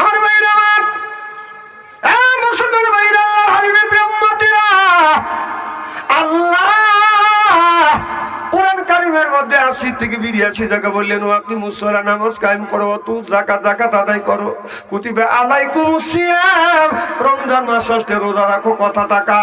আমার ভাইরা আমার মুসলমান ভাইরা হাবিবের প্রিয় উম্মতিরা, আল্লাহ কোরআন কারিমের মধ্যে আশি থেকে বিরিয়াশি জায়গা বললেন আপনি মুসলা নামাজ করো তু জাকাত জাকাত আদায় করো। কুতিবে আলাইকুম সিয়াম, রমজান মাস ষষ্ঠে রোজা রাখো, কথা টাকা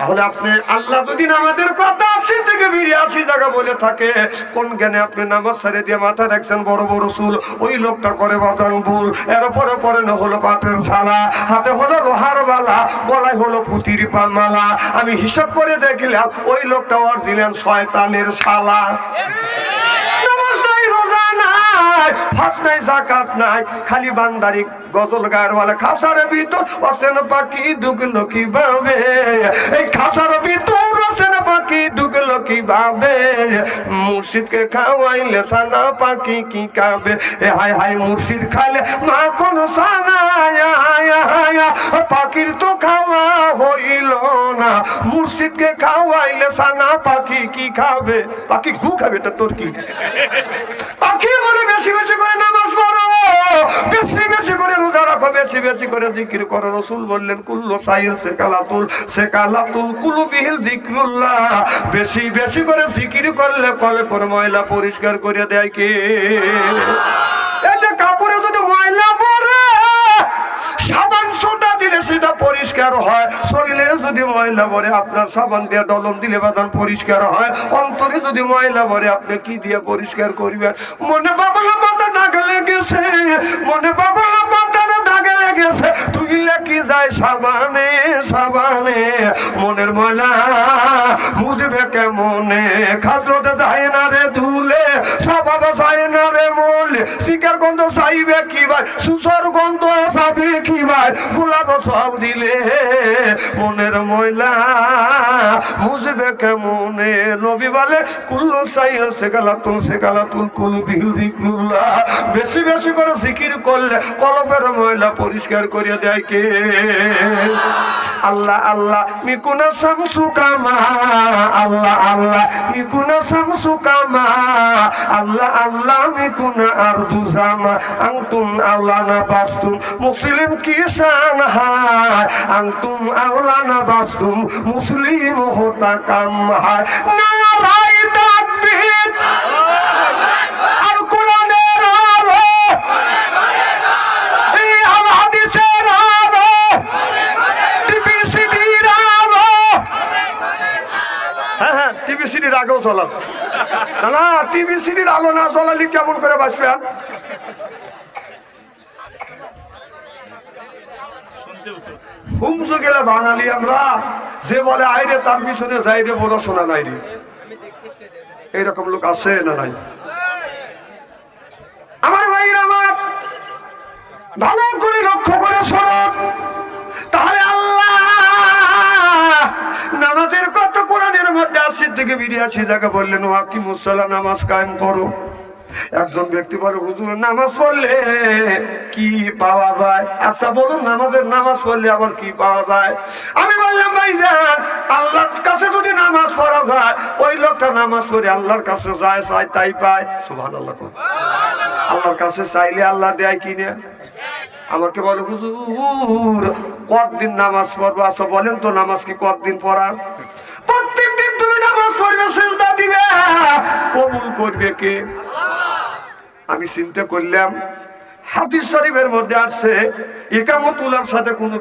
তাহলে আপনি আল্লাহ যদি আমাদের কথা আশি থেকে বিরিয়াশি জায়গা বলে থাকে, কোন জ্ঞানে আপনি নামাজ সারে দিয়ে মাথা রাখছেন, বড় বড় চুল, ওই লোকটা করে বর্তমান ভুল, এর পরে পরে না হলো পাটের শালা হাতে হলো লোহার বালা, গলায় হলো পুতির মালা আমি হিসাব করে দেখলাম, ওই লোকটা ওর দিলেন শয়তানের শালা। নাই হজ নাই, জাকাত নাই, খালি বান্দারি গজল বলে খাসার ভিতর অসেন পাখি ঢুকলো কি ভাবে? এই খাসার ভিতর অসেন পাখি ঢুকলো কি ভাবে? মুর্শিদকে খাওয়াইলে সানা পাখি কি খাবে? এ হায় হায় মুর্শিদ খাইলে মা কোন সানা। পাখির তো খাওয়া হইল না। মুর্শিদকে খাওয়াইলে সানা পাখি কি খাবে? পাখি গু খাবে তো তোর কি? পাখি রাখো বেশি বেশি করে জিকির করো, রসুল বললেন, কুল্লো সাইল সে কালাতুল সে কালাতুল কুলু বিহিল জিক্রুল্লাহ বেশি বেশি করে জিকির করলে কলে ময়লা পরিষ্কার করে দেয় কে? কাপড়ে যদি ময়লা পরে সাবান সোটা দিলে সেটা পরিষ্কার হয়। শরীরে যদি ময়লা ভরে আপনার সাবান দিয়ে ডলম দিলে বাদান পরিষ্কার হয়। অন্তরে যদি ময়লা ভরে আপনি কি দিয়ে পরিষ্কার করবেন? মনে বাবলা মাথা দাগ লেগেছে, মনে বাবলা মাথার সাবানে সাবানে, মনের ময়লা বুঝবে কেমনে? খাসরতে যায় না রে ধুলে স্বভাব যায় না রে মলে। শিকার গন্ধ চাইবে কি ভাই? সুসর গন্ধ সব দিলে মনের ময়লা বুঝবে কেমনে? নবী বলে, কুল্লু তুল সেকালা তুল কুল বিল কুল্লা বেশি বেশি করে ফিকির করলে কলবের ময়লা পরিষ্কার করে দেয় কে? আল্লাহ আল্লাহ মিকুন শামসু কামা আল্লাহ আল্লাহ মিকুনা শামসু কামা আল্লাহ আল্লাহ মিকুনা আং জামা আল্লাহ আওলানা বাস্তুম, মুসলিম কিসান হায়? আনতুম আওলানা বাস্তুম, মুসলিম হতা কাম হায়। নারাই চলান না টিভি সিডির আলো না জ্বলালি কেমন করে বাঁচবেন হুমজু গেলে বাঙালি আমরা, যে বলে আইরে তার পিছনে যাই রে, বড় শোনা নাই রে। এইরকম লোক আছে না নাই? আমার ভাইরা আমার, ভালো করে লক্ষ্য করে শোনো। আশি থেকে বিরিয়াশি জায়গা বললেন ও কি মুসল্লা নামাজ কায়েম করো। একজন ব্যক্তি বলে, হুজুর, নামাজ পড়লে কি পাওয়া যায়? আচ্ছা বলুন নামাজের নামাজ পড়লে আবার কি পাওয়া যায়? আমি বললাম, ভাই যান, আল্লাহর কাছে যদি নামাজ পড়া যায়, ওই লোকটা নামাজ পড়ে আল্লাহর কাছে যায় চাই তাই পায়। সুভান আল্লাহ আল্লাহর কাছে চাইলে আল্লাহ দেয় কিনে আমাকে বলে, হুজুর, কতদিন নামাজ পড়ব? আচ্ছা বলেন তো, নামাজ কি কতদিন পড়া নামাজ সেজদা দিবে। কবুল করবে কে? আমি চিন্তা করলাম, হাদিস শরীফের মধ্যে আসছে একামতুলার সাথে কোনো